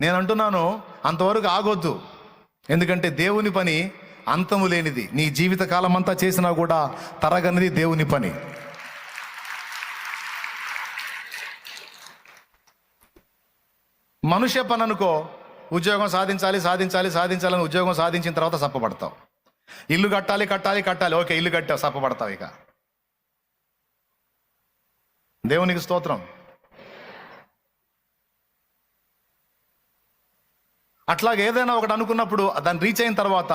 నేను అంటున్నాను అంతవరకు ఆగొద్దు. ఎందుకంటే దేవుని పని అంతము లేనిది. నీ జీవిత కాలం అంతా చేసినా కూడా తరగనిది దేవుని పని. మనుష్య పని అనుకో ఉద్యోగం సాధించాలి సాధించాలి సాధించాలని ఉద్యోగం సాధించిన తర్వాత సప్పబడతావు. ఇల్లు కట్టాలి కట్టాలి కట్టాలి. ఓకే ఇల్లు కట్టావు సప్పబడతావు ఇక. దేవునికి స్తోత్రం. అట్లాగే ఏదైనా ఒకటి అనుకున్నప్పుడు దాన్ని రీచ్ అయిన తర్వాత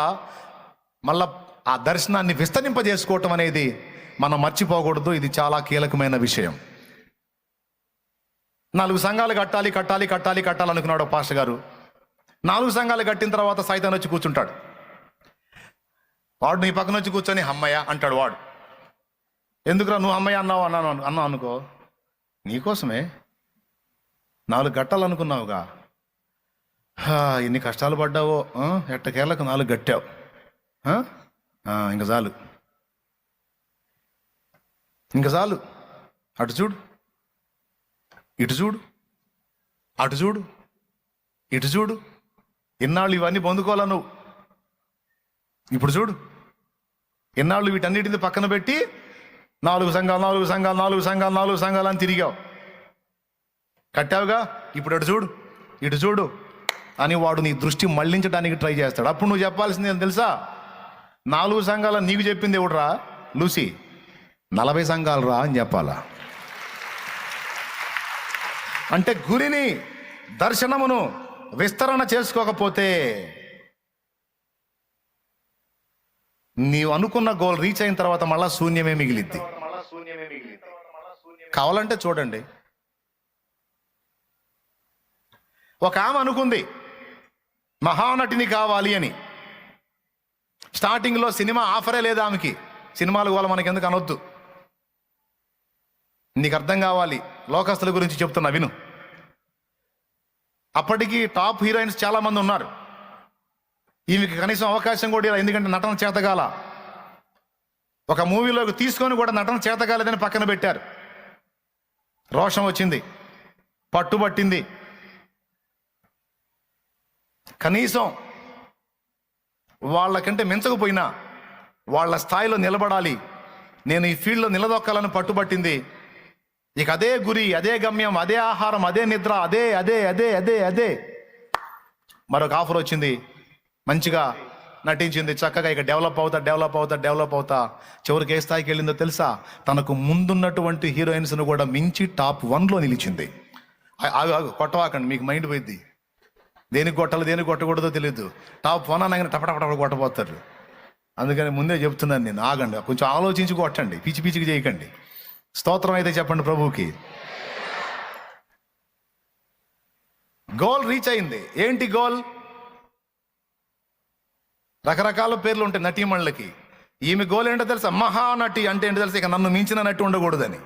మళ్ళా ఆ దర్శనాన్ని విస్తరింపజేసుకోవటం అనేది మనం మర్చిపోకూడదు. ఇది చాలా కీలకమైన విషయం. నాలుగు సంఘాలు కట్టాలి కట్టాలి కట్టాలి కట్టాలి అనుకున్నాడు పాస్టర్ గారు. నాలుగు సంఘాలు కట్టిన తర్వాత సైతాన్ వచ్చి కూర్చుంటాడు. వాడు నీ పక్కన వచ్చి కూర్చొని అమ్మయ్య అంటాడు వాడు. ఎందుకురా నువ్వు అమ్మయ్య అన్నావు? అన్నాను అన్నావు అనుకో. నీకోసమే? నాలుగు కట్టాలనుకున్నావుగా? అనుకున్నావుగా ఎన్ని కష్టాలు పడ్డావో ఎట్టకేళ్ళకు నాలుగు గట్టావు. ఇంకా ఇంక చాలు. ఇంక చాలు. అటు చూడు. ఇటు చూడు. అటు చూడు. ఇటు చూడు. ఇన్నాళ్ళు ఇవన్నీ పొందుకోవాలా నువ్వు? ఇప్పుడు చూడు. ఇన్నాళ్ళు వీటన్నిటిని పక్కన పెట్టి నాలుగు సంఘాలు నాలుగు సంఘాలు నాలుగు సంఘాలు నాలుగు సంఘాలు అని తిరిగావు. కట్టావుగా? ఇప్పుడు అటు చూడు. ఇటు చూడు. అని వాడు నీ దృష్టి మళ్ళించడానికి ట్రై చేస్తాడు. అప్పుడు నువ్వు చెప్పాల్సింది ఏం తెలుసా? నాలుగు సంఘాలు నీకు చెప్పింది ఎవడరా? లూసి. నలభై సంఘాలు రా అని చెప్పాలా? అంటే గురిని దర్శనమును విస్తరణ చేసుకోకపోతే నీవు అనుకున్న గోల్ రీచ్ అయిన తర్వాత మళ్ళా శూన్యమే మిగిలిద్ది. కావాలంటే చూడండి. ఒక ఆమె అనుకుంది మహానటిని కావాలి అని. స్టార్టింగ్లో సినిమా ఆఫరే లేదు ఆమెకి? సినిమాలు కూడా మనకి ఎందుకు అనొద్దు. నీకు అర్థం కావాలి. లోకస్తుల గురించి చెప్తున్నా విను. అప్పటికి టాప్ హీరోయిన్స్ చాలామంది ఉన్నారు. ఈమెకి కనీసం అవకాశం కూడా ఇలా ఎందుకంటే నటన చేతగాల. ఒక మూవీలోకి తీసుకొని కూడా నటన చేతగాలేదని పక్కన పెట్టారు. రోషం వచ్చింది. పట్టుబట్టింది. కనీసం వాళ్ళకంటే మించకపోయినా వాళ్ళ స్థాయిలో నిలబడాలి. నేను ఈ ఫీల్డ్లో నిలదొక్కాలని పట్టుబట్టింది. ఇక అదే గురి అదే గమ్యం అదే ఆహారం అదే నిద్ర అదే అదే అదే అదే అదే. మరొక ఆఫర్ వచ్చింది. మంచిగా నటించింది చక్కగా ఇక డెవలప్ అవుతా డెవలప్ అవుతా డెవలప్ అవుతా. చివరికి ఏ స్థాయికి వెళ్ళిందో తెలుసా? తనకు ముందున్నటువంటి హీరోయిన్స్ను కూడా మించి టాప్ వన్లో నిలిచింది. ఆ- కొట్టవాకండి మీకు మైండ్ పోయింది దేనికి కొట్టాలి దేనికి కొట్టకూడదో తెలియదు టాప్ వన్ అనగానే టపటపట కొట్టబోతారు. అందుకని ముందే చెప్తున్నాను నేను ఆగండి కొంచెం ఆలోచించి కొట్టండి పిచ్చి పిచ్చికి చేయకండి. స్తోత్రం అయితే చెప్పండి ప్రభువుకి. గోల్ రీచ్ అయింది. ఏంటి గోల్? రకరకాల పేర్లు ఉంటాయి నటీమణులకి ఈమె గోల్ ఏంటో తెలుసా? మహానటి అంటే ఏంటో తెలుసా? ఇక నన్ను మించిన నటి ఉండకూడదని.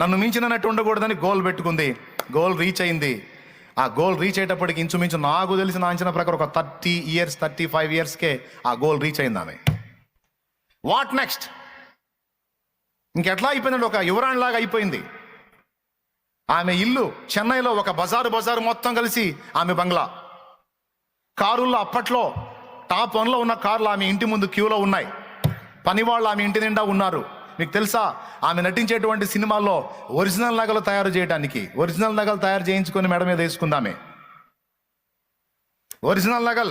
నన్ను మించిన నటి ఉండకూడదని గోల్ పెట్టుకుంది. గోల్ రీచ్ అయింది. ఆ గోల్ రీచ్ అయ్యేటప్పటికి ఇంచుమించు నాకు తెలిసిన అంచనా ప్రకారం ఒక థర్టీ ఇయర్స్ థర్టీ ఫైవ్ ఇయర్స్కే ఆ గోల్ రీచ్ అయింది ఆమె. వాట్ నెక్స్ట్ ఇంకెట్లా అయిపోయిందండి? ఒక యువరాణిలాగా అయిపోయింది. ఆమె ఇల్లు చెన్నైలో ఒక బజారు బజారు మొత్తం కలిసి ఆమె బంగ్లా. కారుల్లో అప్పట్లో టాప్ వన్లో ఉన్న కార్లు ఆమె ఇంటి ముందు క్యూలో ఉన్నాయి. పనివాళ్ళు ఆమె ఇంటి నిండా ఉన్నారు. మీకు తెలుసా? ఆమె నటించేటువంటి సినిమాల్లో ఒరిజినల్ నగలు తయారు చేయడానికి ఒరిజినల్ నగలు తయారు చేయించుకొని మెడ మీద వేసుకుందామే. ఒరిజినల్ నగలు.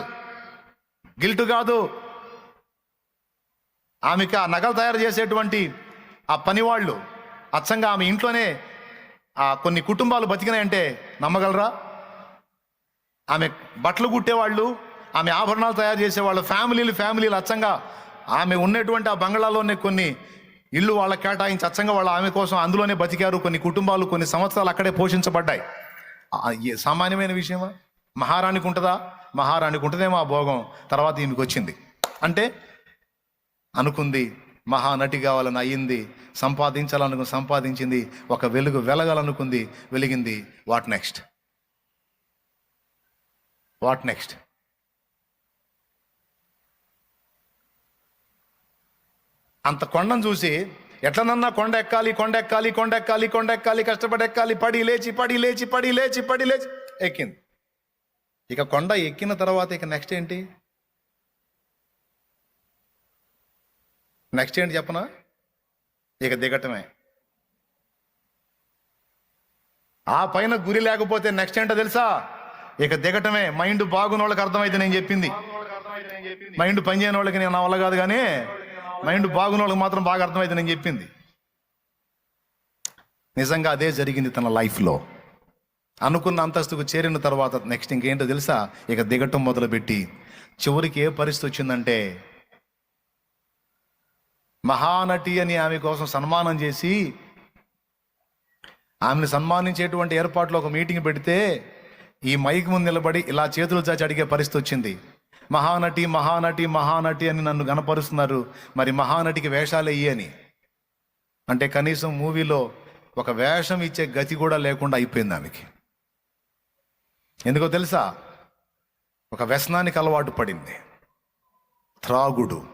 గిల్టు కాదు. ఆమెకి ఆ నగలు తయారు చేసేటువంటి ఆ పనివాళ్ళు అచ్చంగా ఆమె ఇంట్లోనే ఆ కొన్ని కుటుంబాలు బతికినాయంటే నమ్మగలరా? ఆమె బట్టలు కుట్టేవాళ్ళు ఆమె ఆభరణాలు తయారు చేసేవాళ్ళు ఫ్యామిలీలు ఫ్యామిలీలు అచ్చంగా ఆమె ఉన్నటువంటి ఆ బంగ్లాలోనే కొన్ని ఇల్లు వాళ్ళ కేటాయించి అచ్చంగా వాళ్ళ ఆమె కోసం అందులోనే బతికారు. కొన్ని కుటుంబాలు కొన్ని సంవత్సరాలు అక్కడే పోషించబడ్డాయి. సామాన్యమైన విషయమా? మహారాణికి ఉంటుందా? మహారాణికి ఉంటుందేమో ఆ భోగం. తర్వాత ఈమెకి వచ్చింది. అంటే అనుకుంది మహానటి కావాలని అయ్యింది సంపాదించాలనుకు సంపాదించింది ఒక వెలుగు వెలగాలనుకుంది వెలిగింది. What next? What next? అంత కొండను చూసి ఎట్లనన్నా కొండ ఎక్కాలి కొండ ఎక్కాలి కొండ ఎక్కాలి కొండ ఎక్కాలి కష్టపడి ఎక్కాలి పడి లేచి పడి లేచి పడి లేచి పడి లేచి ఎక్కింది. ఇక కొండ ఎక్కిన తర్వాత ఇక నెక్స్ట్ ఏంటి? నెక్స్ట్ ఏంటి చెప్పనా? ఇక దిగటమే. ఆ పైన గురి లేకపోతే నెక్స్ట్ ఏంటో తెలుసా? ఇక దిగటమే. మైండ్ బాగున్న వాళ్ళకి అర్థమైతే నేను చెప్పింది. మైండ్ పనిచేయని వాళ్ళకి నేను నా వల్ల కాదు కానీ మైండ్ బాగున్న వాళ్ళకి మాత్రం బాగా అర్థమైతే నేను చెప్పింది. నిజంగా అదే జరిగింది తన లైఫ్లో. అనుకున్న అంతస్తుకు చేరిన తర్వాత నెక్స్ట్ ఇంకేంటో తెలుసా? ఇక దిగటం మొదలుపెట్టి చివరికి ఏ పరిస్థితి వచ్చిందంటే మహానటి అని ఆమె కోసం సన్మానం చేసి ఆమెను సన్మానించేటువంటి ఏర్పాట్లో ఒక మీటింగ్ పెడితే ఈ మైక్ ముందు నిలబడి ఇలా చేతులు చాచి అడిగే పరిస్థితి వచ్చింది. మహానటి మహానటి మహానటి అని నన్ను గనపరుస్తున్నారు మరి మహానటికి వేషాలు వెయ్యి అని. అంటే కనీసం మూవీలో ఒక వేషం ఇచ్చే గతి కూడా లేకుండా అయిపోయింది ఆమెకి. ఎందుకో తెలుసా? ఒక వ్యసనానికి అలవాటు పడింది. త్రాగుడు.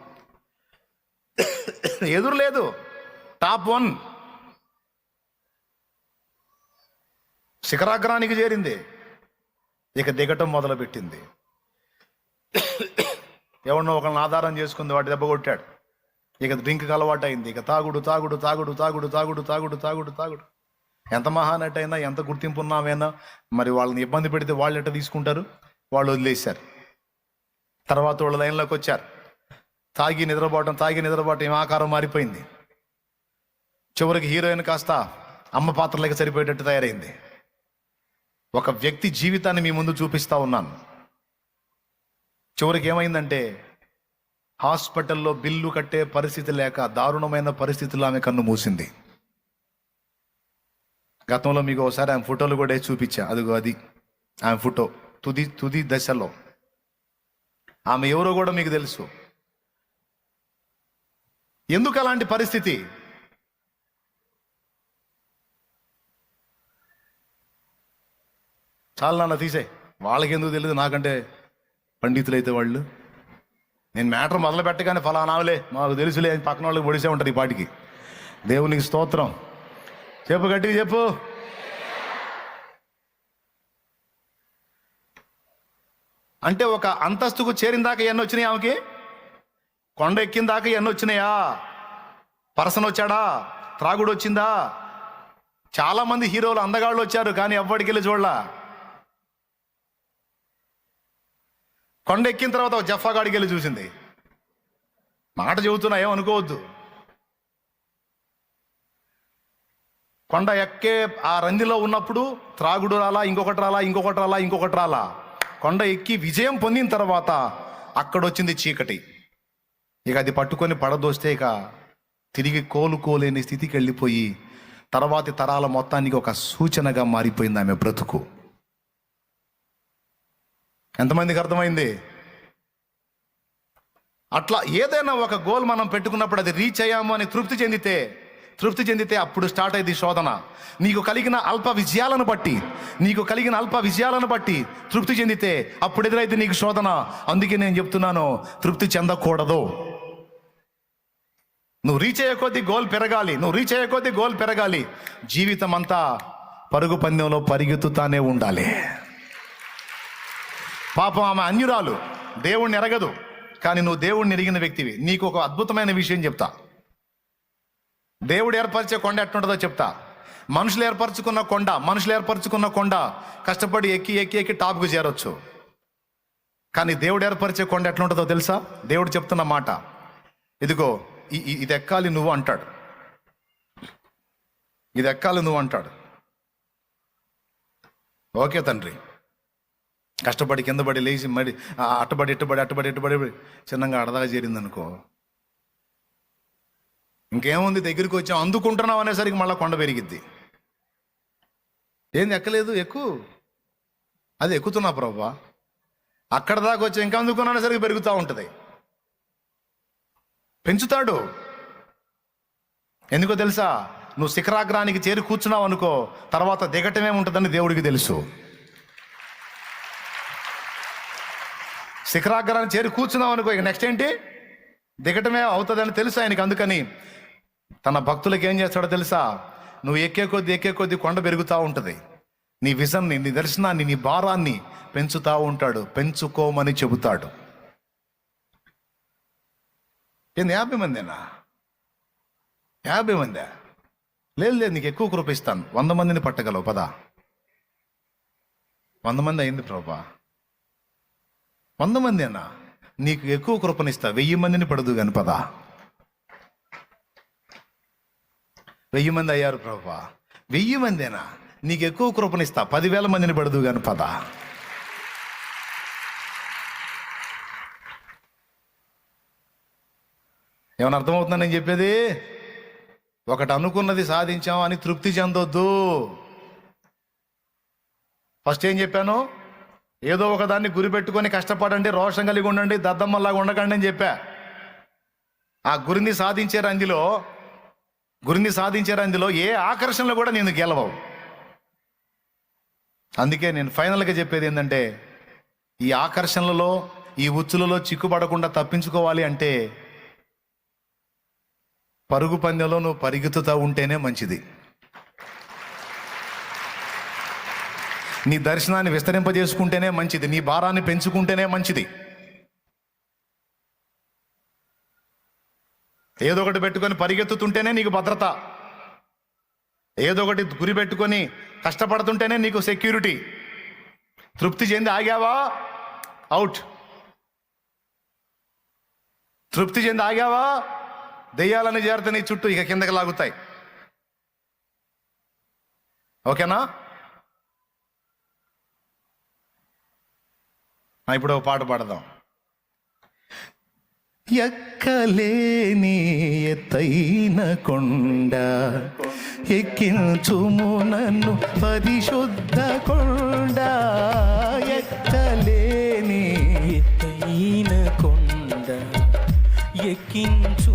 ఎదురు లేదు. Top one. శిఖరాగ్రానికి చేరింది. ఇక దిగటం మొదలుపెట్టింది. ఎవరినో ఒకరిని ఆధారం చేసుకుంది వాటి దెబ్బ కొట్టాడు. ఇక డ్రింక్ అలవాటు అయింది ఇక తాగుడు తాగుడు తాగుడు తాగుడు తాగుడు తాగుడు తాగుడు తాగుడు. ఎంత మహానటి అయినా ఎంత గుర్తింపు ఉన్నామైనా మరి వాళ్ళని ఇబ్బంది పెడితే వాళ్ళు ఎట్ట తీసుకుంటారు? వాళ్ళు వదిలేశారు. తర్వాత వాళ్ళ లైన్లోకి వచ్చారు. తాగి నిద్రపోవటం తాగి నిద్రపోవటం ఏం ఆకారం మారిపోయింది. చివరికి హీరోయిన్ కాస్త అమ్మ పాత్రలకి సరిపోయేటట్టు తయారైంది. ఒక వ్యక్తి జీవితాన్ని మీ ముందు చూపిస్తా ఉన్నాను. చివరికి ఏమైందంటే హాస్పిటల్లో బిల్లు కట్టే పరిస్థితి లేక దారుణమైన పరిస్థితుల్లో ఆమె కన్ను మూసింది. గతంలో మీకు ఒకసారి ఆమె ఫోటోలు కూడా చూపించా. అదిగో అది. ఆమె ఫోటో. తుది తుది దశలో. ఆమె ఎవరో కూడా మీకు తెలుసు. ఎందుకు అలాంటి పరిస్థితి? చాలా నాన్న తీసే వాళ్ళకి ఎందుకు తెలియదు నాకంటే పండితులైతే వాళ్ళు నేను మ్యాటర్ మొదలు పెట్టగానే ఫలానావులే మాకు తెలుసులే అని పక్కన వాళ్ళకి పొడిసే ఉంటుంది ఈ పాటికి. దేవునికి స్తోత్రం. చెప్పు గట్టిగా చెప్పు. అంటే ఒక అంతస్తుకు చేరిన దాకా ఎన్ని వచ్చినాయి ఆమెకి? కొండ ఎక్కిన దాకా ఎన్ని వచ్చినాయా? పర్సన్ వచ్చాడా? త్రాగుడు వచ్చిందా? చాలామంది హీరోలు అందగాళ్ళు వచ్చారు కానీ ఎవ్వడికి వెళ్ళి చూడలా? కొండ ఎక్కిన తర్వాత ఒక జఫాగాడికి వెళ్ళి చూసింది. మాట చెబుతున్నా ఏమనుకోవద్దు. కొండ ఎక్కే ఆ రందిలో ఉన్నప్పుడు త్రాగుడు రాలా ఇంకొకటి రాలా ఇంకొకటి రాలా ఇంకొకటి రాలా. కొండ ఎక్కి విజయం పొందిన తర్వాత అక్కడొచ్చింది చీకటి. ఇక అది పట్టుకొని పడదోస్తే ఇక తిరిగి కోలుకోలేని స్థితికి వెళ్ళిపోయి తర్వాతి తరాల మొత్తానికి ఒక సూచనగా మారిపోయింది ఆమె బ్రతుకు. ఎంతమందికి అర్థమైంది? అట్లా ఏదైనా ఒక గోల్ మనం పెట్టుకున్నప్పుడు అది రీచ్ అయ్యాము అని తృప్తి చెందితే తృప్తి చెందితే అప్పుడు స్టార్ట్ అయింది శోధన. నీకు కలిగిన అల్ప విజయాలను బట్టి నీకు కలిగిన అల్ప విజయాలను బట్టి తృప్తి చెందితే అప్పుడు ఎదురైతే నీకు శోధన. అందుకే నేను చెప్తున్నాను తృప్తి చెందకూడదు. నువ్వు రీచ్ అయ్యే కొద్దీ గోల్ పెరగాలి. నువ్వు రీచ్ అయ్యే కొద్దీ గోల్ పెరగాలి. జీవితం అంతా పరుగు పందెంలో పరిగెత్తుతానే ఉండాలి. పాపం ఆమె అన్యురాలు. దేవుణ్ణి ఎరగదు. కానీ నువ్వు దేవుణ్ణి ఎరిగిన వ్యక్తివి. నీకు ఒక అద్భుతమైన విషయం చెప్తా. దేవుడు ఏర్పరిచే కొండ ఎట్టుంటుందో చెప్తా. మనుషులు ఏర్పరచుకున్న కొండ మనుషులు ఏర్పరచుకున్న కొండ కష్టపడి ఎక్కి ఎక్కి ఎక్కి టాప్కు చేరొచ్చు. కానీ దేవుడు ఏర్పరిచే కొండ ఎట్లుంటుందో తెలుసా? దేవుడు చెప్తున్న మాట. ఇదిగో ఇది ఎక్కాలి నువ్వు అంటాడు. ఇది ఎక్కాలి నువ్వు అంటాడు. ఓకే తండ్రి. కష్టపడి కింద పడి లేచి మరి అట్టబడి ఇట్టబడి అట్టబడి ఇట్టబడి చిన్నగా అడదాగా చేరిందనుకో. ఇంకేముంది దగ్గరికి వచ్చాం అందుకుంటున్నాం అనేసరికి మళ్ళీ కొండ పెరిగిద్ది. ఏంది ఎక్కలేదు ఎక్కు. అది ఎక్కుతున్నా ప్రభా. అక్కడ దాకా వచ్చి ఇంకా అందుకున్నా అనేసరికి పెరుగుతూ ఉంటుంది. పెంచుతాడు. ఎందుకో తెలుసా? నువ్వు శిఖరాగ్రానికి చేరి కూర్చున్నావు అనుకో తర్వాత దిగటమే ఉంటుందని దేవుడికి తెలుసు. శిఖరాగ్రాన్ని చేరి కూర్చున్నాం అనుకో ఇక నెక్స్ట్ ఏంటి? దిగటమే అవుతుందని తెలుసు ఆయనకి అందుకని తన భక్తులకు ఏం చేస్తాడో తెలుసా? నువ్వు ఎక్కే కొద్ది ఎక్కే కొద్ది కొండ పెరుగుతూ ఉంటుంది. నీ విజన్ని నీ దర్శనాన్ని నీ భారాన్ని పెంచుతూ ఉంటాడు. పెంచుకోమని చెబుతాడు. ఏంది యాభై మందేనా? యాభై మందే? లేదు లేదు నీకు ఎక్కువ కృపిస్తాను వంద మందిని పట్టగలవు పదా. వంద మంది అయింది ప్రభా. వంద మందేనా నీకు ఎక్కువ కృపనిస్తా. వెయ్యి మందిని పడదు కాని పదా. వెయ్యి మంది అయ్యారు ప్రభా. వెయ్యి మందేనా నీకు ఎక్కువ కృపనిస్తా. పదివేల మందిని పడదు కాని పదా. ఏమైనా అర్థమవుతుందా నేను చెప్పేది? ఒకటి అనుకున్నది సాధించాం అని తృప్తి చెందొద్దు. ఫస్ట్ ఏం చెప్పాను? ఏదో ఒకదాన్ని గురిపెట్టుకొని కష్టపడండి రోషం కలిగి ఉండండి దద్దమ్మలాగా ఉండకండి అని చెప్పా. ఆ గురిని సాధించే అందులో గురిని సాధించే అందులో ఏ ఆకర్షణలో కూడా నేను గెలవవు. అందుకే నేను ఫైనల్గా చెప్పేది ఏంటంటే ఈ ఆకర్షణలలో ఈ ఉచ్చులలో చిక్కుపడకుండా తప్పించుకోవాలి అంటే పరుగు పందెంలో నువ్వు పరిగెత్తుతూ ఉంటేనే మంచిది. నీ దర్శనాన్ని విస్తరింపజేసుకుంటేనే మంచిది. నీ భారాన్ని పెంచుకుంటేనే మంచిది. ఏదో ఒకటి పెట్టుకొని పరిగెత్తుతుంటేనే నీకు భద్రత. ఏదో ఒకటి గురి పెట్టుకొని కష్టపడుతుంటేనే నీకు సెక్యూరిటీ. తృప్తి చెంది ఆగావా? అవుట్. తృప్తి చెంది ఆగావా? దెయ్యాలని చేరితే నీ చుట్టూ ఇక కిందకి లాగుతాయి. ఓకేనా ఆ, ఇప్పుడు ఒక పాట పాడదాం. ఎక్కలేని ఎత్తైన కొండ ఎక్కించుము నన్ను పరిశుద్ధ కొండ. ఎక్కలేని ఎత్తైన కొండ ఎక్కించు